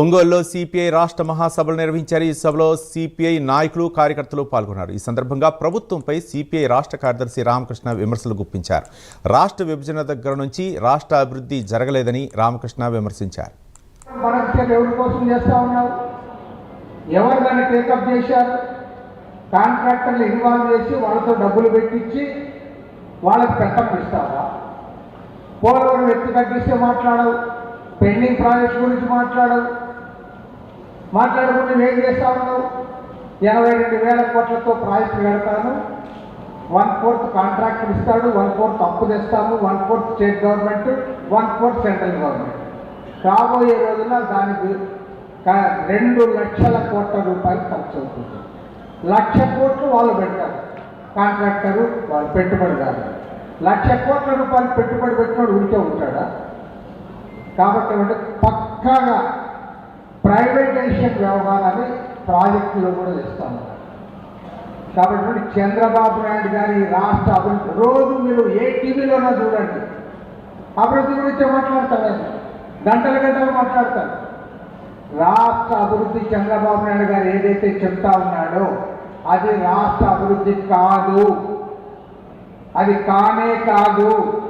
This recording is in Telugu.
ఒంగోలులో సిపిఐ రాష్ట్ర మహాసభలు నిర్వహించారు. ఈ సభలో సిపిఐ నాయకులు కార్యకర్తలు పాల్గొన్నారు. ఈ సందర్భంగా ప్రభుత్వంపై సిపిఐ రాష్ట్ర కార్యదర్శి రామకృష్ణ విమర్శలు గుప్పించారు. రాష్ట్ర విభజన దగ్గర నుంచి రాష్ట్ర అభివృద్ధి జరగలేదని రామకృష్ణ విమర్శించారు. ఎవరు దాన్ని టేకప్ చేశారు? కాంట్రాక్టర్లు ఇన్వాల్వ్ చేసి వాళ్ళతో డబ్బులు పెట్టించి వాళ్ళకి పెట్టడం ఇస్తావా? పోలవరం ఎత్తు తగ్గిస్తే మాట్లాడవు. పెండింగ్ ప్రాజెక్ట్ గురించి మాట్లాడవు. మాట్లాడుకుంటే ఏం చేస్తా ఉన్నావు ఎనభై రెండు వేల కోట్లతో ప్రాజెక్టు పెడతాను వన్ ఫోర్త్ కాంట్రాక్టర్ ఇస్తాడు వన్ ఫోర్త్ అప్పు తెస్తాము one fourth state government one fourth central government. రాబోయే రోజున దానికి రెండు లక్షల కోట్ల రూపాయలు ఖర్చు అవుతుంది. లక్ష కోట్లు వాళ్ళు పెడతారు. కాంట్రాక్టరు వాళ్ళు పెట్టుబడిదారు లక్ష కోట్ల రూపాయలు పెట్టుబడి పెట్టినోడు ఉంటే ఉంటాడా? కాబట్టి పక్కాగా ప్రైవేటైజేషన్ వ్యవహారాన్ని ప్రాజెక్టులో కూడా తెస్తాము కాబట్టి చంద్రబాబు నాయుడు గారి రాష్ట్ర అభివృద్ధి రోజు మీరు ఏ టీవీలోనో చూడండి. అభివృద్ధి గురించి మాట్లాడతారు. గంటల గంటలు మాట్లాడతారు. రాష్ట్ర అభివృద్ధి చంద్రబాబు నాయుడు గారు ఏదైతే చెప్తా ఉన్నాడో అది రాష్ట్ర అభివృద్ధి కాదు. అది కానే కాదు.